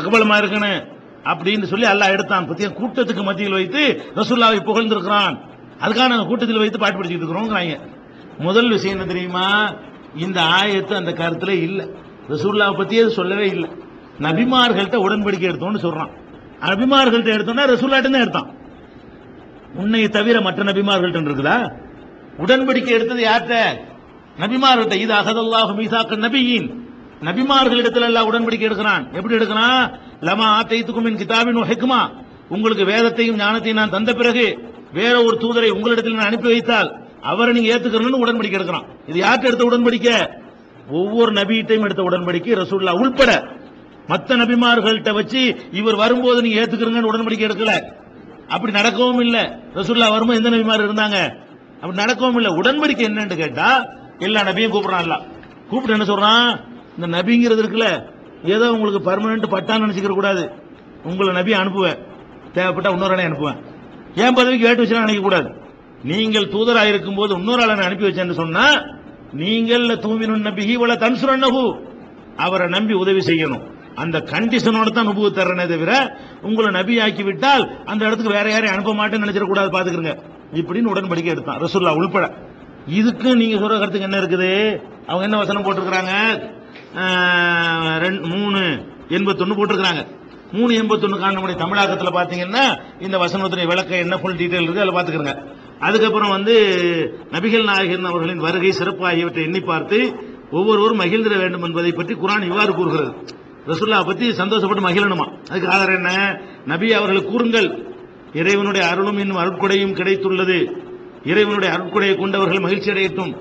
பக்கபலமா இருக்கணும் அப்படின்னு சொல்லி அல்லாஹ் எடுத்தான். பத்திய கூட்டத்துக்கு மத்தியில் வைத்து ரசூல்லாவை புகழ்ந்திருக்கிறான். அதுக்கான கூட்டத்தில் வைத்து பாட்டு படிச்சுட்டு இருக்கிறோங்கிறாங்க. முதல் விஷயம் என்ன தெரியுமா? இந்த ஆயத்து அந்த கருத்துல இல்லை. ரசூல்லாவை பத்தி அது சொல்லவே இல்லை. நபிமார்கள்ட்ட உடன்படிக்கை எடுத்தோம்னு சொல்றான். நபிமார்கள்ட்ட எடுத்தோம்னா ரசூல்லாட்ட தான் எடுத்தான். உன்னை தவிர மற்ற நபிமார்கள்ட்ட இருக்குதா? உடன்படிக்கை எடுத்தது யார்கிட்ட நபிமார்கள்ட்ட. இது அகதல்லாஹு மீசாக்க நபியின். நபிமார்களிடத்தில் எல்லாம் உடன்படிக்கை எடுக்கிறான். எப்படி எடுக்கிறான்? லமா ஆத்தைத்துக்கும் என் கிதாபின் ஹெக்மா. உங்களுக்கு வேதத்தையும் ஞானத்தையும் நான் தந்த பிறகு வேற ஒரு தூதரை உங்களிடத்தில் நான் அனுப்பி வைத்தால் அவரை நீங்க ஏத்துக்கணும்னு உடன்படிக்கை எடுக்கிறான். இது யார்கிட்ட எடுத்த உடன்படிக்கை? ஒவ்வொரு நபியிட்டையும் எடுத்த உடன்படிக்கை ரசூல்லா உள்பட. மத்த நபிமார்கள்ட்ட வச்சு இவர் வரும்போது நீங்க ஏத்துக்கிறீங்கன்னு உடன்படிக்கை எடுக்கல. அப்படி நடக்கவும் இல்ல. ரசூல்லா வரும்போது எந்த நபிமார் இருந்தாங்க? அப்படி நடக்கவும் இல்ல. உடன்படிக்கை என்னன்னு கேட்டா எல்லா நபியும் கூப்பிடுறான் இல்ல கூப்பிட்டு என்ன சொல்றான்? இந்த நபிங்கிறது இருக்குல்ல ஏதோ உங்களுக்கு பர்மனன்ட் பட்டான்னு நினைச்சுக்க கூடாது. உங்களை நபி அனுப்புவேன். தேவைப்பட்டா இன்னொரு ஆளை அனுப்புவேன். என் பதவிக்கு வேட்டு வச்சு நினைக்க கூடாது. நீங்கள் தூதராக இருக்கும் போது இன்னொரு ஆளை அனுப்பி வச்சேன்னு சொன்னா நீங்கள் தூவினும் நபி இவள தன்சுரன்னகு அவரை நம்பி உதவி செய்யணும். அந்த கண்டிஷனோட தான் நுபுவு தர்றனே தவிர உங்களை நபி ஆக்கி விட்டால் அந்த இடத்துக்கு வேற யாரையும் அனுப்ப மாட்டேன்னு நினைச்சிடக்கூடாது பாத்துக்கிறங்க இப்படின்னு உடன்படிக்கை எடுத்தான். ரசூல்லா உள்பட. இதுக்கு நீங்க சொல்ற கருத்துக்கு என்ன இருக்குது? அவங்க என்ன வசனம் போட்டிருக்கிறாங்க? ரெண்டு- மூணு எண்பத்தொன்று போட்டிருக்கிறாங்க. மூணு எண்பத்தொன்னுக்கான நம்முடைய தமிழாக்கத்தில் பார்த்தீங்கன்னா இந்த வசனத்துடைய விளக்க என்ன ஃபுல் டீட்டெயில் இருக்குது அதில் பார்த்துக்கிறங்க அதுக்கப்புறம் வந்து நபிகள் நாயகன் அவர்களின் வருகை சிறப்பு ஆகியவற்றை எண்ணி பார்த்து ஒவ்வொருவரும் மகிழ்ந்திட வேண்டும் என்பதை பற்றி குரான் இவ்வாறு கூறுகிறது. ரசுல்லா பற்றி சந்தோஷப்பட்டு மகிழணுமா? அதுக்கு ஆதாரம் என்ன? நபி அவர்கள் கூறுங்கள். இறைவனுடைய அருளும் இன்னும் அருட்கொடையும் கிடைத்துள்ளது. இறைவனுடைய அருட்கொடையை கொண்டவர்கள் மகிழ்ச்சி அடையட்டும்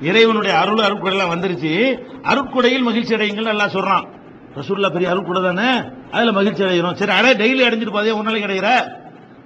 இறைவனுடைய அருள் அருட்கொடை வந்துருச்சு. அருட்கொடையில் மகிழ்ச்சி அடையுங்கள் எல்லாம் சொல்றான். ரசூல்லா பெரிய அருட்கொடை தானே? அதுல மகிழ்ச்சி அடைகிறோம் சரி அடைய டெய்லி அடைஞ்சிட்டு பாதே ஒரு நாளைக்கு அடைகிற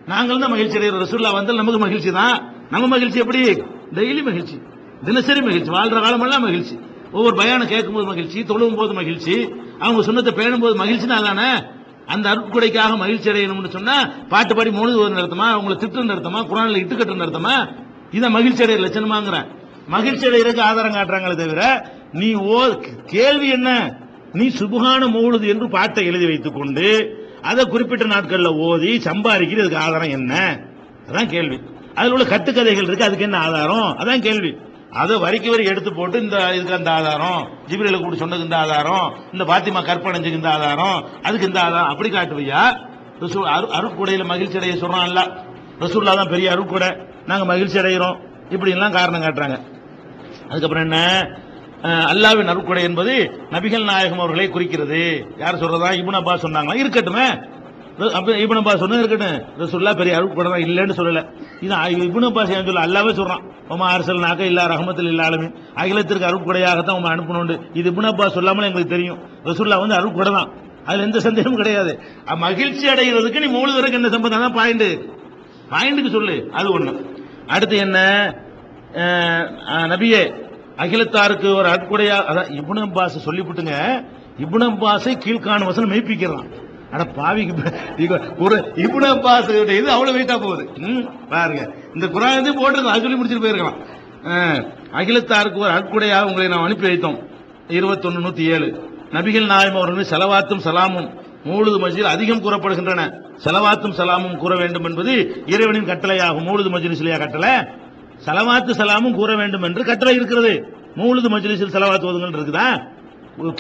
நாங்கள் தான் மகிழ்ச்சி அடைகிறோம் ரசூல்லா வந்தால் நமக்கு மகிழ்ச்சி தான். நம்ம மகிழ்ச்சி எப்படி? டெய்லி மகிழ்ச்சி. தினசரி மகிழ்ச்சி. வாழ்ற காலமெல்லாம் மகிழ்ச்சி. ஒவ்வொரு பயானம் கேட்கும்போது மகிழ்ச்சி தொழுவும் போது மகிழ்ச்சி அவங்க சொன்னத்தை பேணும் போது மகிழ்ச்சினா அதானே? அந்த அருட்கொடைக்காக மகிழ்ச்சி அடையணும்னு சொன்னா பாட்டு பாடி மூணு நடத்தமா அவங்களை திட்டு நடத்தமா குரானில் இட்டுக்கட்டு நடத்தமா இதை மகிழ்ச்சி அடைய லட்சணமாங்கிறேன். மகிழ்ச்சி அடைகிறதுக்கு ஆதாரம் காட்டுறாங்களே தவிர நீ ஓ கேள்வி என்ன? நீ சுபகான மூழுது என்று பாட்டை எழுதி வைத்துக் கொண்டு அதை குறிப்பிட்ட நாட்களில் ஓதி சம்பாதிக்கிறதுக்கு ஆதாரம் என்ன? அதான் கேள்வி. அதில் உள்ள கட்டுக்கதைகள் இருக்கு அதுக்கு என்ன ஆதாரம்? அதான் கேள்வி. அதை வரிக்கு வரி எடுத்து போட்டு இந்த இதுக்கு அந்த ஆதாரம் ஜிபிரில கூட சொன்னது இந்த ஆதாரம் இந்த பாத்திமா கற்பனைஞ்சுக்கு இந்த ஆதாரம் அதுக்கு இந்த ஆதாரம் அப்படி காட்டுவையா? ரசூல் அரு- அருட்கொடையில மகிழ்ச்சி அடைய சொல்றான்ல ரசூல்லா தான் பெரிய அருக்குடை நாங்கள் மகிழ்ச்சி அடைகிறோம் இப்படிலாம் காரணம் காட்டுறாங்க. அதுக்கப்புறம் என்ன? அல்லாவின் அருட்கொடை என்பது நபிகள் நாயகம் அவர்களை குறிக்கிறது. யார் சொல்றதா? இபுன் அப்பா சொன்னாங்களா? இருக்கட்டுமே. இபுன் அப்பா சொன்னது இருக்கட்டும். ரசூல்லா பெரிய அருட்கொடை தான் இல்லைன்னு சொல்லல. இது இபுன் அப்பா அப்பாஸ் சொல்ல? அல்லாவே சொல்றான். உமா அரசல் நாக்க இல்லா ரஹமத்தில் இல்லாலுமே அகிலத்திற்கு அருட்கொடையாகத்தான் உமா அனுப்பணும் இது இபுன் அப்பா சொல்லாமலே எங்களுக்கு தெரியும். ரசுல்லா வந்து அருட்கொடை தான் அதுல எந்த சந்தேகமும் கிடையாது. மகிழ்ச்சி அடைகிறதுக்கு நீ மூழுதற்கு என்ன சம்பந்தம்? தான் பாயிண்ட் பாயிண்ட்டுக்கு சொல்லு. அது ஒண்ணு. அடுத்து என்ன? நபியே அகிலத்தாருக்கு ஒரு அற்புடையா அதான் இப்னு அப்பாஸ் சொல்லிவிட்டுங்க இப்னு அப்பாஸை கீழ்காணும் வசனம் மெய்ப்பிக்கிறான். ஆனா பாவிக்கு ஒரு இப்னு அப்பாஸ் இது அவ்வளவு வெயிட்டா போகுது. ம், பாருங்க. இந்த குரான் வந்து போட்டிருக்கோம் அது சொல்லி முடிச்சுட்டு போயிருக்கலாம். அகிலத்தாருக்கு ஒரு அற்புடையாக உங்களை நான் அனுப்பி வைத்தோம். இருபத்தொன்னு நூத்தி ஏழு. நபிகள் நாயம் அவர்கள் செலவாத்தும் சலாமும் மூழுது மஜில் அதிகம் கூறப்படுகின்றன. செலவாத்தும் சலாமும் கூற வேண்டும் என்பது இறைவனின் கட்டளையாகும். மூழுது மஜ்லிஸ்லியா கட்டளை. சலவாத்து சலாமும் கூற வேண்டும் என்று கட்டளை இருக்கிறது. மூழுது மஜ்லிஸில் செலவாத்து ஓதுங்கள் இருக்குதா?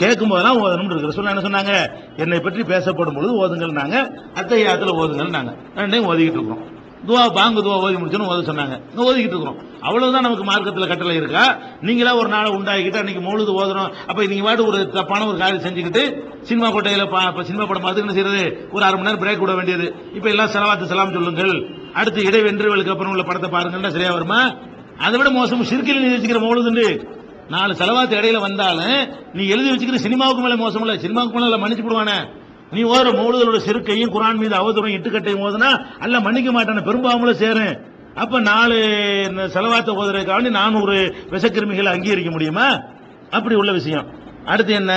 கேட்கும் போதெல்லாம் ஓதணும் இருக்கிற சொல்ல என்ன சொன்னாங்க? என்னை பற்றி பேசப்படும் பொழுது ஓதுங்கள் நாங்க அத்தையாத்துல ஓதுங்கள் நாங்க ரெண்டையும் ஓதிக்கிட்டு இருக்கிறோம். துவா பாங்கு துவா ஓதி முடிச்சோன்னு ஓத சொன்னாங்க. ஓதிக்கிட்டு இருக்கிறோம். அவ்வளவுதான் நமக்கு மார்க்கத்தில் கட்டளை இருக்கா? நீங்களா ஒரு நாளை உண்டாகிட்டு அன்னைக்கு முழுது ஓதுறோம் அப்ப நீங்க வாட்டு ஒரு தப்பான ஒரு காரியம் செஞ்சுக்கிட்டு சினிமா கோட்டையில சினிமா படம் பார்த்து என்ன செய்யறது? ஒரு அரை மணி நேரம் பிரேக் விட வேண்டியது. இப்ப எல்லாம் செலவாத்து செலாம் சொல்லுங்கள். அடுத்து இடைவென்றுகளுக்கு அப்புறம் உள்ள படத்தை பாருங்கன்னா சரியா வருமா? அதை விட மோசம் சிறுக்கில் நீ வச்சுக்கிற மௌலுதுண்டு நாலு செலவாத்து இடையில வந்தாலும் நீ எழுதி வச்சுக்கிற சினிமாவுக்கு மேல மோசம் இல்ல சினிமாவுக்கு மேல மன்னிச்சு போடுவானே. நீ ஓர மௌலுதலோட சிறுக்கையும் குரான் மீது அவதூறும் இட்டுக்கட்டையும் ஓதுனா அல்ல மன்னிக்க மாட்டான பெரும்பாவங்களும் சேரும் அப்ப நாலு செலவாத்த ஓதுறதுக்காக நானூறு விஷக்கிருமிகளை அங்கீகரிக்க முடியுமா? அப்படி உள்ள விஷயம். அடுத்து என்ன?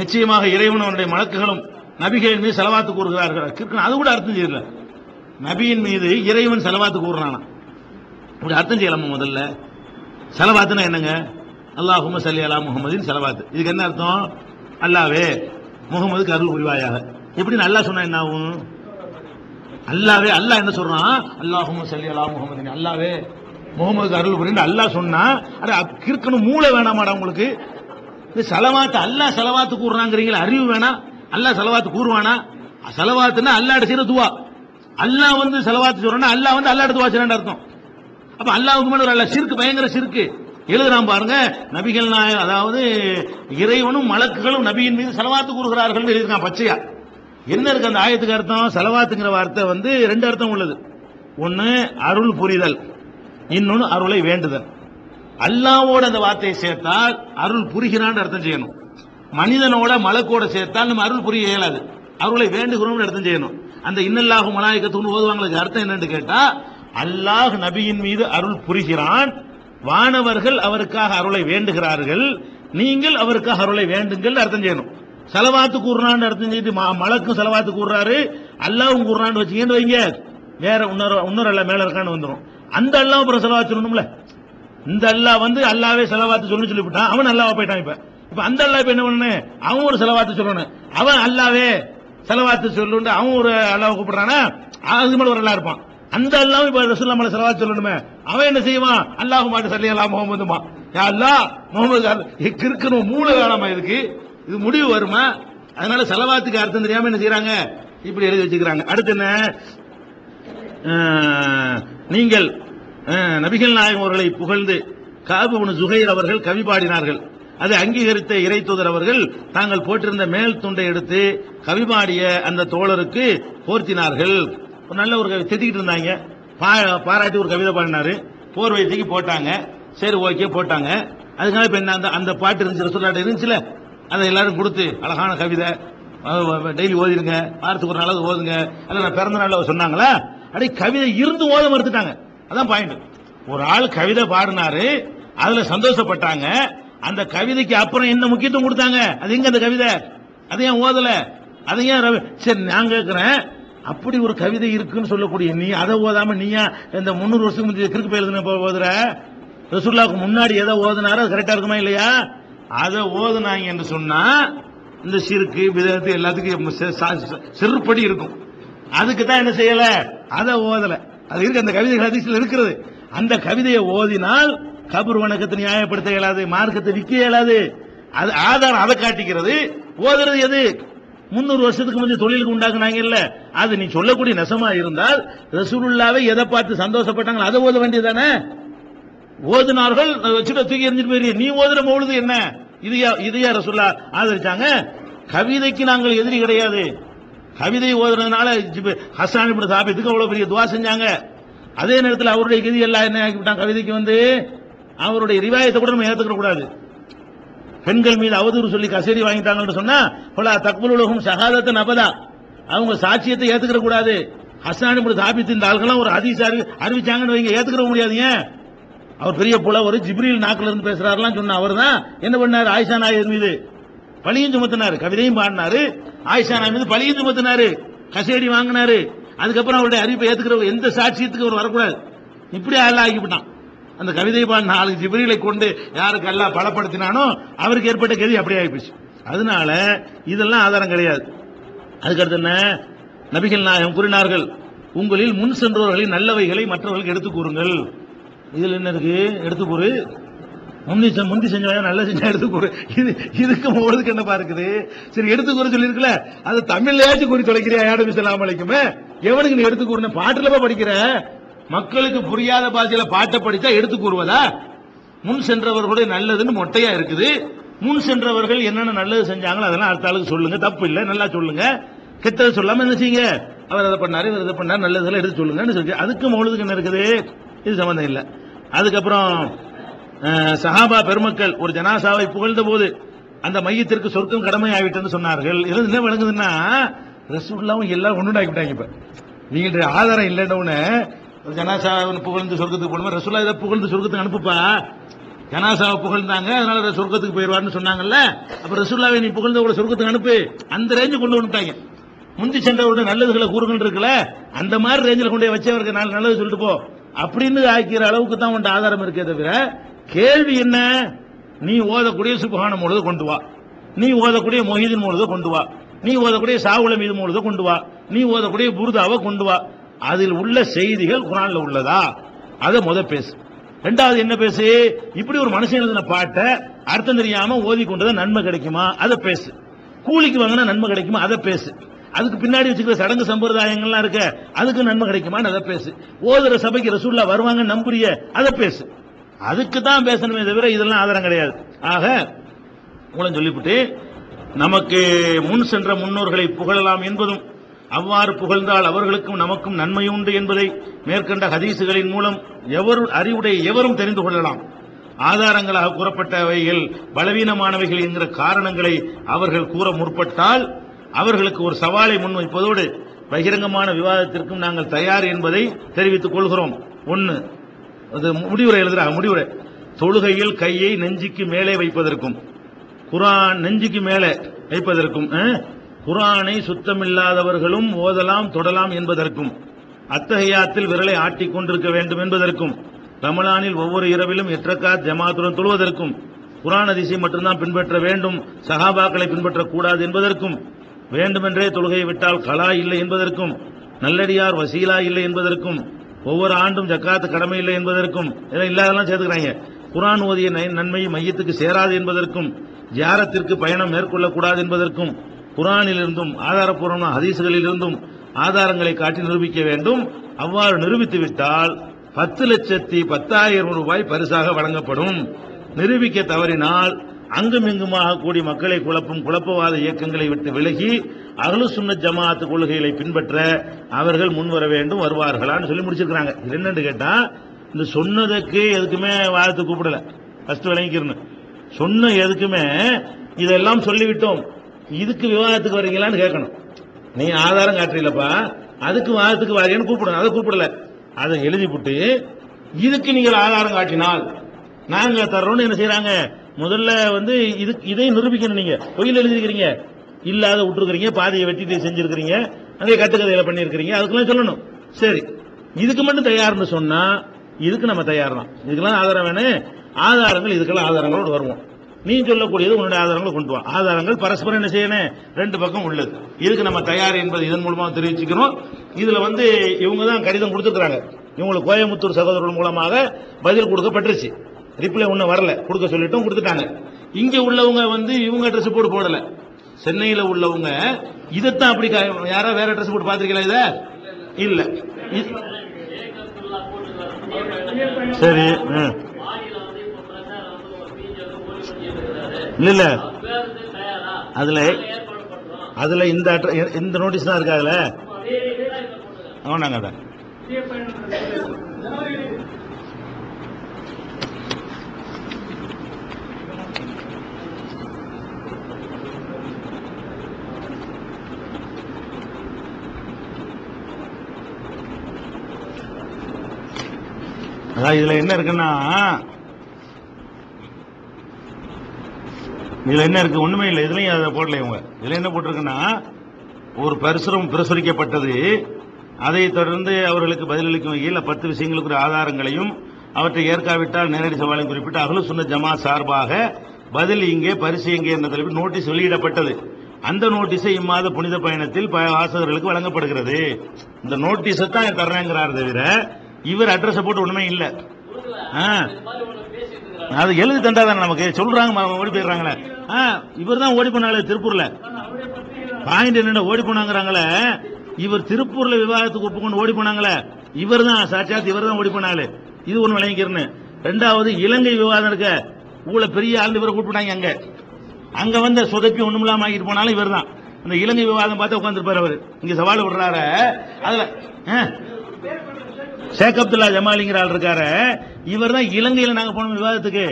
நிச்சயமாக இறைவன் அவனுடைய மலக்குகளும் நபிகளின் மீது செலவாத்து கூறுகிறார்கள். அது கூட அர்த்தம் செய்யல நபியின் மீது இறைவன் செலவாத்து கூறுறானா இப்படி அர்த்தம் செய்யலாமா முதல்ல? செலவாத்துனா என்னங்க? அல்லாஹும சல்லி அலா முஹம்மதின் செலவாத்து. இதுக்கு என்ன அர்த்தம்? அல்லாவே முகமது கருள் புரிவாயாக. எப்படி நல்லா சொன்னா என்ன ஆகும்? அல்லாவே அல்லாஹ் என்ன சொல்றான்? அல்லாஹும சல்லி அலா முகமது அல்லாவே முகமது அருள் புரிந்து அல்லாஹ் சொன்னா அட கிறுக்கணும் மூளை வேணாமாடா உங்களுக்கு? இது செலவாத்து அல்லாஹ் செலவாத்து கூறுறாங்கிறீங்களா அறிவு வேணாம். அல்லாஹ் செலவாத்து கூறுவானா? செலவாத்துன்னா அல்லாட செய்யற துவா. அல்லாஹ் வந்து செலவாத்து சொல்றானா அல்லாஹ் வந்து அல்லாஹ் எடுத்து செய்யறான்னு அர்த்தம். அப்ப அல்லாவுக்கு மேல அல்ல சிறுக்கு பயங்கர சிறுக்கு. எழுதுறான் பாருங்க நபிகள் நாய அதாவது இறைவனும் மலக்குகளும் நபியின் மீது செலவாத்து கூறுகிறார்கள் எழுதியிருக்கான் பச்சையா. என்ன இருக்கு அந்த ஆயத்துக்கு அர்த்தம்? செலவாத்துங்கிற வார்த்தை வந்து ரெண்டு அர்த்தம் உள்ளது. ஒன்று அருள் புரிதல். இன்னொன்று அருளை வேண்டுதல். அல்லாவோட அந்த வார்த்தையை சேர்த்தால் அருள் புரிகிறான்னு அர்த்தம் செய்யணும். மனிதனோட மலக்கோட சேர்த்தால் நம்ம அருள் புரிய இயலாது. அருளை வேண்டுகிறோம்னு அர்த்தம் செய்யணும். அந்த இன்னல்லாஹு மலாயக்கத்துன்னு ஓதுவாங்களுக்கு அர்த்தம் என்னன்னு கேட்டா அல்லாஹ் நபியின் மீது அருள் புரிகிறான். வானவர்கள் அவருக்காக அருளை வேண்டுகிறார்கள். நீங்கள் அவருக்காக அருளை வேண்டுங்கள் அர்த்தம் செய்யணும். செலவாத்து கூறுறான்னு அர்த்தம் செய்து ம- மலக்கும் செலவாத்து கூறுறாரு. அல்லாவும் கூறுறான்னு வச்சுக்கேன்னு வைங்க. வேற இன்னொரு இன்னொரு அல்ல மேல இருக்கான்னு வந்துடும் அந்த அல்லாஹ் அப்புறம் செலவாத்து சொல்லணும்ல? இந்த அல்லாஹ் வந்து அல்லாவே செலவாத்து சொல்லி சொல்லிவிட்டான். அவன் அல்லாவா போயிட்டான் இப்ப. இப்ப அந்த அல்லா இப்ப என்ன பண்ணு அவன் ஒரு செலவாத்து சொல்லணும். அவன் அல்லாவே செலவாத்து சொல்லுண்டு அவன் ஒரு அல்லாஹ் கூப்பிடுறானா? அது மேல ஒரு அல்லா இருப்பான். அந்த அல்லாவும் இப்ப ரசூல்லா மேல செலவாத்து சொல்லணுமே. அவன் என்ன செய்வான்? அல்லாஹ் மாட்டு சல்லி அல்லா முகமதுமா யா அல்லா முகமது கிறுக்கணும் மூளை வேணாமா இதுக்கு இது முடிவு வருமா? அதனால செலவாத்துக்கு அர்த்தம் தெரியாம என்ன செய்யறாங்க இப்படி எழுதி வச்சுக்கிறாங்க. அடுத்து என்ன? நீங்கள் நபிகள் நாயகம் அவர்களை புகழ்ந்து காபு ஜுகைர் அவர்கள் கவி பாடினார்கள். அதை அங்கீகரித்த இறை தூதர் அவர்கள் தாங்கள் போட்டிருந்த மேல் துண்டை எடுத்து கவிபாடிய அந்த தோழருக்கு போர்த்தினார்கள். ஒரு நல்ல ஒரு திட்டிக்கிட்டு இருந்தாங்க. பா- பாராட்டி ஒரு கவிதை பாடினாரு. போர் தூக்கி போட்டாங்க. சரி ஓகே போட்டாங்க. அதுக்காக இப்ப என்ன அந்த அந்த பாட்டு இருந்துச்சு ரசூல்லாட்ட இருந்துச்சுல? அதை எல்லாரும் கொடுத்து அழகான கவிதை. டெய்லி ஓதிடுங்க. வாரத்துக்கு ஒரு நாளாவது ஓதுங்க. அல்ல நான் பிறந்த நாளில் சொன்னாங்களா? அப்படி கவிதை இருந்து ஓத மறுத்துட்டாங்க. அதான் பாயிண்ட் ஒரு ஆள் கவிதை பாடினாரு. அதில் சந்தோஷப்பட்டாங்க. அந்த கவிதைக்கு அப்புறம் என்ன முக்கியத்துவம் கொடுத்தாங்க. அது எங்க அந்த கவிதை? அதை ஏன் ஓதல? அதை ஏன் ரவி- சரி நான் கேட்கிறேன் அப்படி ஒரு கவிதை இருக்குன்னு சொல்லக்கூடிய நீ அதை ஓதாம நீயா இந்த முந்நூறு வருஷத்துக்கு முந்தைய கிறுக்கு போயிருந்த ஓதுற? ரசூல்லாவுக்கு முன்னாடி எதை ஓதுனாரோ? அது கரெக்டா இருக்குமா இல்லையா? அதை ஓதுனாங்க என்று சொன்னா இந்த சிறுக்கு விதத்து எல்லாத்துக்கும் செ- சா- இருக்கும். அதுக்கு தான் என்ன செய்யல? அதை ஓதல. அது இருக்கு அந்த கவிதைகள் அதிசயில் இருக்கிறது. அந்த கவிதையை ஓதினால் கபர் வணக்கத்தை நியாயப்படுத்த இயலாது மார்க்கத்தை விற்க இயலாது. அது ஆதாரம் அதை காட்டிக்கிறது. ஓதுறது எது? முன்னூறு வருஷத்துக்கு முந்தைய தொழிலுக்கு உண்டாக்குனாங்க இல்ல. அது நீ சொல்லக்கூடிய நெசமா இருந்தால் ரசூலுல்லாவை எதை பார்த்து சந்தோஷப்பட்டாங்களோ அதை ஓத வேண்டியதானே ஓதுனார்கள் வச்சுட்டு தூக்கி எறிஞ்சிட்டு போயிரு நீ ஓதுற மௌலுது என்ன? இது இதையா ரசூல்லா ஆதரிச்சாங்க. கவிதைக்கு நாங்கள் எதிரி கிடையாது. கவிதை ஓதுறதுனால ஹசான் இப்படி சாப்பிட்டுக்கு அவ்வளவு பெரிய துவா செஞ்சாங்க. அதே நேரத்தில் அவருடைய கதி எல்லாம் என்ன ஆக்கிவிட்டான்? கவிதைக்கு வந்து அவருடைய ரிவாயத்தை கூட நம்ம ஏற்றுக்கிற கூடாது. பெண்கள் மீது அவதூறு சொல்லி கசேரி வாங்கிட்டாங்கன்னு சொன்னா பல தக்புல் உலகம் சகாதத்தை நபதா அவங்க சாட்சியத்தை ஏத்துக்கிற கூடாது. ஹஸ்ஸான் இப்னு தாபித்து இந்த ஆள்களாம் ஒரு ஹதீஸ் அறிவிச்சாங்கன்னு வைங்க ஏத்துக்கிற முடியாது ஏன்? அவர் பெரிய புலவர் ஜிப்ரில் நாக்கில் இருந்து பேசுறாருலாம் சொன்ன அவர் தான் என்ன பண்ணாரு? ஆயிஷா நாயர் மீது பழியும் சுமத்தினாரு. கவிதையும் பாடினாரு. ஆயிஷா நாயர் மீது பழியும் சுமத்தினாரு. கசேடி வாங்கினாரு. அதுக்கப்புறம் அவருடைய அறிவிப்பை ஏத்துக்கிற எந்த சாட்சியத்துக்கு அவர் வரக்கூடாது. இப்படி ஆள் ஆகிவிட்டான் அந்த கவிதை பாடின நாலு ஜிப்ரீலை கொண்டு யாருக்கு அல்லாஹ் பலப்படுத்தினானோ அவருக்கு ஏற்பட்ட கதி அப்படியே ஆகிப்போச்சு அதனால இதெல்லாம் ஆதாரம் கிடையாது. அதுக்கடுத்து என்ன? நபிகள் நாயகம் கூறினார்கள் உங்களில் முன் சென்றவர்களின் நல்லவைகளை மற்றவர்களுக்கு எடுத்துக் கூறுங்கள். இதில் என்ன இருக்கு? எடுத்து கூறு. முந்தி முந்தி செஞ்சவங்க நல்லா செஞ்சா எடுத்து கூறு. இது இதுக்கு போறதுக்கு என்னப்பா இருக்குது? சரி எடுத்து கூற சொல்லியிருக்கல அது தமிழ்லயாச்சும் கூறி தொலைக்கிறியா? யாரும் இஸ்லாம் அழைக்குமே எவனுக்கு நீ எடுத்து கூறுன பாட்டுலப்பா படிக்கிற? மக்களுக்கு புரியாத பாஷையில பாட்டை படித்தா எடுத்து கூறுவதா? முன் சென்றவர்களுடைய நல்லதுன்னு மொட்டையா இருக்குது. முன் சென்றவர்கள் என்னென்ன நல்லது செஞ்சாங்களோ அதெல்லாம் அடுத்த ஆளுக்கு சொல்லுங்க. தப்பு இல்லை நல்லா சொல்லுங்க. கெட்டது சொல்லாம என்ன செய்யுங்க? அவர் அதை பண்ணாரு இவர் இதை பண்ணார் நல்லதெல்லாம் எடுத்து சொல்லுங்கன்னு சொல்லி அதுக்கு மௌலுதுக்கு என்ன இருக்குது? இது சம்மந்தம் இல்லை. அதுக்கப்புறம் சஹாபா பெருமக்கள் ஒரு ஜனாசாவை புகழ்ந்த போது அந்த மையத்திற்கு சொர்க்கம் கடமை ஆகிட்டுன்னு சொன்னார்கள். இது என்ன விளங்குதுன்னா ரசூல்லாவும் எல்லாம் ஒன்று ஆகிவிட்டாங்க இப்போ. நீங்கள் ஆதாரம் இல்லைன்னு ஜனாசாவை புகழ்ந்து சொர்க்கத்துக்கு போகணுமா? ரசுல்லா இதை புகழ்ந்து சொர்க்கத்துக்கு அனுப்புப்பா. ஜனாசாவை புகழ்ந்தாங்க அதனால சொர்க்கத்துக்கு போயிடுவார்னு சொன்னாங்கல்ல? அப்ப ரசூல்லாவை நீ புகழ்ந்து உங்களை சொர்க்கத்துக்கு அனுப்பு. அந்த ரேஞ்சு கொண்டு வந்துட்டாங்க. முந்தி சென்றவருடைய நல்லதுகளை கூறுகள் இருக்குல்ல? அந்த மாதிரி ரேஞ்சில் கொண்டு போய் வச்சவருக்கு நாலு நல்லது சொல்லிட்டு போ. அப்படின்னு ஆக்கிற அளவுக்கு தான் உன்ட்ட ஆதாரம் இருக்கே தவிர கேள்வி என்ன? நீ ஓதக்கூடிய சுபகான பொழுது கொண்டு வா. நீ ஓதக்கூடிய மொஹிதின் மூலதை கொண்டு வா. நீ ஓதக்கூடிய சாவுல மீது மூலதை கொண்டு வா. நீ ஓதக்கூடிய புருதாவை கொண்டு வா. அதில் உள்ள செய்திகள் குரான்ல உள்ளதா? அதை முத பேசு. ரெண்டாவது என்ன பேசு? இப்படி ஒரு மனுஷன் எழுதின பாட்டை அர்த்தம் தெரியாம ஓதி கொண்டது நன்மை கிடைக்குமா? அதை பேசு. கூலிக்கு வாங்கினா நன்மை கிடைக்குமா? அதை பேசு. அதுக்கு பின்னாடி வச்சுக்கிற சடங்கு சம்பிரதாயங்கள்லாம் இருக்க அதுக்கு நன்மை கிடைக்குமான்னு அதை பேசு. ஓதுற சபைக்கு ரசூல்லா வருவாங்க நம்புறிய அதை பேசு. அதுக்கு தான் பேசணுமே தவிர இதெல்லாம் ஆதாரம் கிடையாது. ஆக மூலம் சொல்லிவிட்டு நமக்கு முன் சென்ற முன்னோர்களை புகழலாம் என்பதும் அவ்வாறு புகழ்ந்தால் அவர்களுக்கும் நமக்கும் நன்மை உண்டு என்பதை மேற்கண்ட ஹதீசுகளின் மூலம் எவர் அறிவுடைய எவரும் தெரிந்து கொள்ளலாம். ஆதாரங்களாக கூறப்பட்டவைகள் பலவீனமானவைகள் என்கிற காரணங்களை அவர்கள் கூற முற்பட்டால் அவர்களுக்கு ஒரு சவாலை முன்வைப்பதோடு பகிரங்கமான விவாதத்திற்கும் நாங்கள் தயார் என்பதை தெரிவித்துக் கொள்கிறோம். ஒன்று அது முடிவுரை எழுதுறாங்க முடிவுரை. தொழுகையில் கையை நெஞ்சுக்கு மேலே வைப்பதற்கும் குரான் நெஞ்சுக்கு மேலே வைப்பதற்கும் குரானை சுத்தமில்லாதவர்களும் ஓதலாம் தொடலாம் என்பதற்கும் அத்தகையாத்தில் விரலை ஆட்டிக் கொண்டிருக்க வேண்டும் என்பதற்கும் ரமலானில் ஒவ்வொரு இரவிலும் எற்றக்காத் ஜமாத்துடன் தொழுவதற்கும் குரான் அதிசை மட்டும்தான் பின்பற்ற வேண்டும் சகாபாக்களை பின்பற்றக்கூடாது என்பதற்கும் வேண்டுமென்றே தொழுகையை விட்டால் கலா இல்லை என்பதற்கும் நல்லடியார் வசீலா இல்லை என்பதற்கும் ஒவ்வொரு ஆண்டும் ஜக்காத்து கடமை இல்லை என்பதற்கும் இதெல்லாம் இல்லாதெல்லாம் சேர்த்துக்கிறாங்க. குரான் ஓதிய நன்மை மையத்துக்கு சேராது என்பதற்கும் ஜியாரத்திற்கு பயணம் மேற்கொள்ளக்கூடாது என்பதற்கும் குரானிலிருந்தும் ஆதாரபூர்வமான ஹதீசுகளிலிருந்தும் ஆதாரங்களை காட்டி நிரூபிக்க வேண்டும். அவ்வாறு நிரூபித்துவிட்டால் பத்து லட்சத்தி பத்தாயிரம் ரூபாய் பரிசாக வழங்கப்படும். நிரூபிக்க தவறினால் அங்கும் இங்குமாக கூடி மக்களை குழப்பும் குழப்பவாத இயக்கங்களை விட்டு விலகி அகலு சுன்னத் ஜமாஅத் கொள்கைகளை பின்பற்ற அவர்கள் முன்வர வேண்டும் வருவார்களான்னு சொல்லி முடிச்சிருக்கிறாங்க. இது என்னன்னு கேட்டா இந்த சொன்னதுக்கு எதுக்குமே வாழ்த்து கூப்பிடல. ஃபர்ஸ்ட் விளங்கிக்கிறணும் சொன்ன எதுக்குமே இதெல்லாம் சொல்லிவிட்டோம். இதுக்கு விவாதத்துக்கு வரீங்களான்னு கேட்கணும். நீ ஆதாரம் காட்டுறீங்களப்பா அதுக்கு வாதத்துக்கு வாரியன்னு கூப்பிடணும். அதை கூப்பிடல. அதை எழுதி போட்டு இதுக்கு நீங்கள் ஆதாரம் காட்டினால் நாங்க தர்றோம்னு என்ன செய்யறாங்க முதல்ல வந்து இது இதை நிரூபிக்கணும் நீங்க. பொயில் எழுதிருக்கிறீங்க இல்லாத விட்டுருக்கிறீங்க பாதியை வெட்டிட்டு செஞ்சிருக்கிறீங்க அதே கட்டுக்கதையில பண்ணியிருக்கிறீங்க அதுக்கெல்லாம் சொல்லணும். சரி. இதுக்கு மட்டும் தயார்னு சொன்னா இதுக்கு நம்ம தயார் தான் இதுக்கெல்லாம் ஆதாரம் வேணும். ஆதாரங்கள் இதுக்கெல்லாம் ஆதாரங்களோடு வருவோம். நீ சொல்லக்கூடியது உன்னுடைய ஆதாரங்களை கொண்டு வா. ஆதாரங்கள் பரஸ்பரம் என்ன செய்யணும்? ரெண்டு பக்கம் உள்ளது. இதுக்கு நம்ம தயார் என்பது இதன் மூலமாக தெரிவிச்சுக்கிறோம் இதுல வந்து இவங்க தான் கடிதம் கொடுத்துருக்காங்க இவங்களுக்கு கோயம்புத்தூர் சகோதரர்கள் மூலமாக பதில் கொடுக்கப்பட்டுருச்சு. ரிப்ளை ஒன்றும் வரல. கொடுக்க சொல்லிட்டும் கொடுத்துட்டாங்க. இங்க உள்ளவங்க வந்து இவங்க ட்ரெஸ் போட்டு போடல. சென்னையில உள்ளவங்க இதைத்தான் அப்படி யாரா வேற ட்ரெஸ் போட்டு பாத்திருக்கீங்களா இத? இல்ல. சரி இல்ல இல்ல. அதுல அதுல இந்த இந்த நோட்டீஸ் தான் இருக்கா அதுல? ஆமாங்க அதான். அதான் இதுல என்ன இருக்குன்னா இதுல என்ன இருக்கு? ஒண்ணுமே இல்லை. இதுலயும் அதை போடல இவங்க. இதுல என்ன போட்டிருக்குன்னா ஒரு பரிசுரம் பிரசுரிக்கப்பட்டது. அதை தொடர்ந்து அவர்களுக்கு பதிலளிக்கும் வகையில் பத்து விஷயங்களுக்கு ஆதாரங்களையும் அவற்றை ஏற்காவிட்டால் நேரடி சவாலையும் குறிப்பிட்டு அகலு சுன்ன ஜமா சார்பாக பதில் இங்கே பரிசு எங்கே என்ற தலைப்பில் நோட்டீஸ் வெளியிடப்பட்டது. அந்த நோட்டீஸை இம்மாத புனித பயணத்தில் ப- வாசகர்களுக்கு வழங்கப்படுகிறது. இந்த நோட்டீஸை தான் தர்றேங்கிறார் தவிர இவர் அட்ரஸ் போட்டு ஒண்ணுமே இல்லை. ஆ. அது எழுதி தந்தாதானே நமக்கு? சொல்றாங்க ஓடி போயிடுறாங்களே. ஆ இவர் தான் ஓடி போனாங்களே திருப்பூர்ல. பாயிண்ட் என்ன ஓடி போனாங்கிறாங்களே. இவர் திருப்பூர்ல விவாதத்துக்கு ஒப்புக்கொண்டு ஓடி போனாங்களே. இவர் தான் சாட்சாத் இவர் தான் ஓடி போனாங்களே. இது ஒண்ணு விளங்கிக்கிறேன்னு. ரெண்டாவது இலங்கை விவாதம் இருக்க ஊழ பெரிய ஆண்டு இவரை கூப்பிட்டாங்க அங்க. அங்க வந்து சொதப்பி ஒண்ணுமில்லாம ஆகிட்டு போனாலும் இவர் தான் இந்த இலங்கை விவாதம் பார்த்து உட்காந்துருப்பாரு அவர். இங்க சவால் விடுறாரு. அதுல ஆ. ஷேக் அப்துல்லா ஜமாலிங்கிற ஆள் இருக்காரு. இவர் தான் இலங்கையில் நாங்கள் போன விவாதத்துக்கு.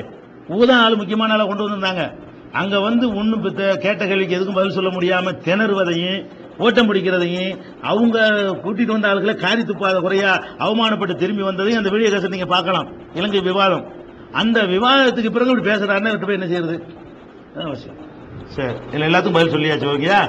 ஊதான் ஆள் முக்கியமான ஆளை கொண்டு வந்திருந்தாங்க. அங்கே வந்து ஒன்றும் பித்த கேட்ட கேள்விக்கு எதுக்கும் பதில் சொல்ல முடியாமல் திணறுவதையும் ஓட்டம் பிடிக்கிறதையும் அவங்க கூட்டிட்டு வந்த ஆளுகளை காரி துப்பாத குறையா அவமானப்பட்டு திரும்பி வந்ததையும் அந்த வீடியோ கேசட் நீங்க பார்க்கலாம். இலங்கை விவாதம். அந்த விவாதத்துக்கு பிறகு இப்படி பேசுறாருன்னா விட்டு போய் என்ன செய்யறது? அவசியம். சரி இல்லை எல்லாத்துக்கும் பதில் சொல்லியாச்சு ஓகேயா?